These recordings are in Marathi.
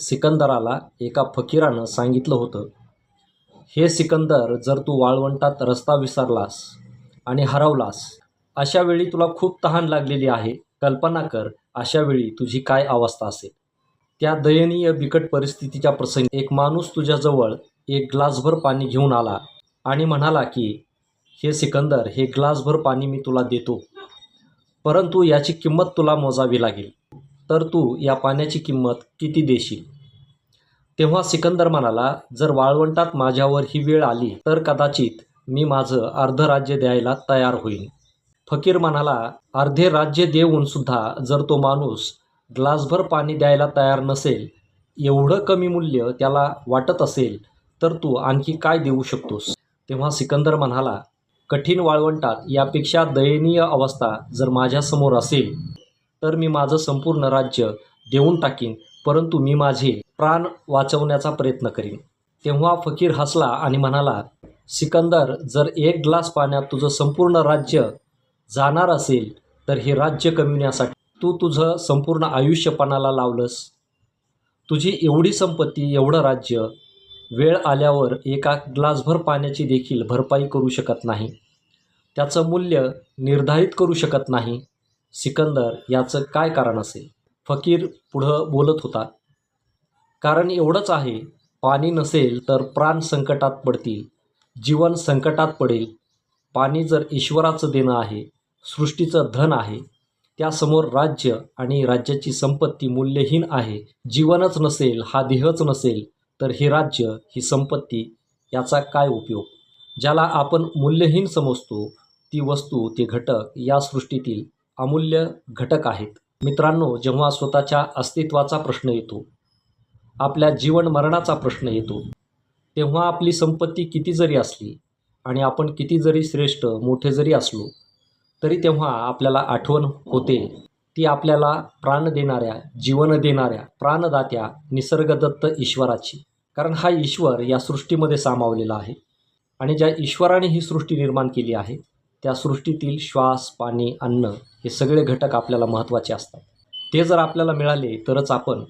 सिकंदराला एका फकीरानं सांगितलं होतं हे सिकंदर जर तू वाळवंटात रस्ता विसरलास आणि हरवलास अशा वेळी तुला खूप तहान लागलेली आहे. कल्पना कर अशा वेळी तुझी काय अवस्था असेल. त्या दयनीय बिकट परिस्थितीच्या प्रसंगी एक माणूस तुझ्याजवळ एक ग्लासभर पाणी घेऊन आला आणि म्हणाला की हे सिकंदर हे ग्लासभर पाणी मी तुला देतो परंतु याची किंमत तुला मोजावी लागेल. तर तू या पाण्याची किंमत किती देशील? तेव्हा सिकंदर म्हणाला जर वाळवंटात माझ्यावर ही वेळ आली तर कदाचित मी माझं अर्ध राज्य द्यायला तयार होईन. फकीर म्हणाला अर्धे राज्य देऊन सुद्धा जर तो माणूस ग्लासभर पाणी द्यायला तयार नसेल एवढं कमी मूल्य त्याला वाटत असेल तर तू आणखी काय देऊ शकतोस? तेव्हा सिकंदर म्हणाला कठीण वाळवंटात यापेक्षा दयनीय अवस्था जर माझ्यासमोर असेल तर मी माझं संपूर्ण राज्य देऊन टाकीन परंतु मी माझे प्राण वाचवण्याचा प्रयत्न करीन. तेव्हा फकीर हसला आणि म्हणाला सिकंदर जर एक ग्लास पाण्यात तुझं संपूर्ण राज्य जाणार असेल तर हे राज्य कमविण्यासाठी तू तुझं संपूर्ण आयुष्य पणाला लावलंस. तुझी एवढी संपत्ती एवढं राज्य वेळ आल्यावर एका ग्लासभर पाण्याची देखील भरपाई करू शकत नाही. त्याचं मूल्य निर्धारित करू शकत नाही. सिकंदर याचं काय कारण असेल? फकीर पुढं बोलत होता कारण एवढंच आहे पाणी नसेल तर प्राण संकटात पडतील. जीवन संकटात पडेल. पाणी जर ईश्वराचं देणं आहे सृष्टीचं धन आहे त्यासमोर राज्य आणि राज्याची संपत्ती मूल्यहीन आहे जीवनच नसेल हा देहच नसेल तर हे राज्य ही संपत्ती याचा काय उपयोग? ज्याला आपण मूल्यहीन समजतो ती वस्तू ते घटक या सृष्टीतील अमूल्य घटक आहेत. मित्रांनो जेव्हा स्वतःच्या अस्तित्वाचा प्रश्न येतो आपल्या जीवन मरणाचा प्रश्न येतो तेव्हा आपली संपत्ती किती जरी असली आणि आपण किती जरी श्रेष्ठ मोठे जरी असलो तरी तेव्हा आपल्याला आठवण होते. ती आपल्याला प्राण देणाऱ्या जीवन देणाऱ्या प्राणदात्या निसर्गदत्त ईश्वराची. कारण हा ईश्वर या सृष्टीमध्ये सामावलेला आहे. आणि ज्या ईश्वराने ही सृष्टी निर्माण केली आहे त्या सृष्टीतील श्वास पाणी अन्न हे सगळे घटक आपल्याला महत्त्वाचे असतात. ते जर आपल्याला मिळाले तरच आपण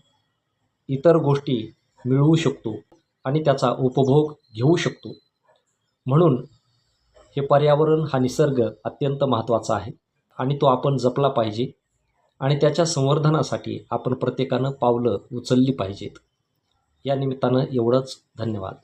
इतर गोष्टी मिळवू शकतो आणि त्याचा उपभोग घेऊ शकतो. म्हणून हे पर्यावरण हा निसर्ग अत्यंत महत्त्वाचा आहे आणि तो आपण जपला पाहिजे आणि त्याच्या संवर्धनासाठी आपण प्रत्येकानं पावलं उचलली पाहिजेत. या निमित्तानं एवढंच. धन्यवाद.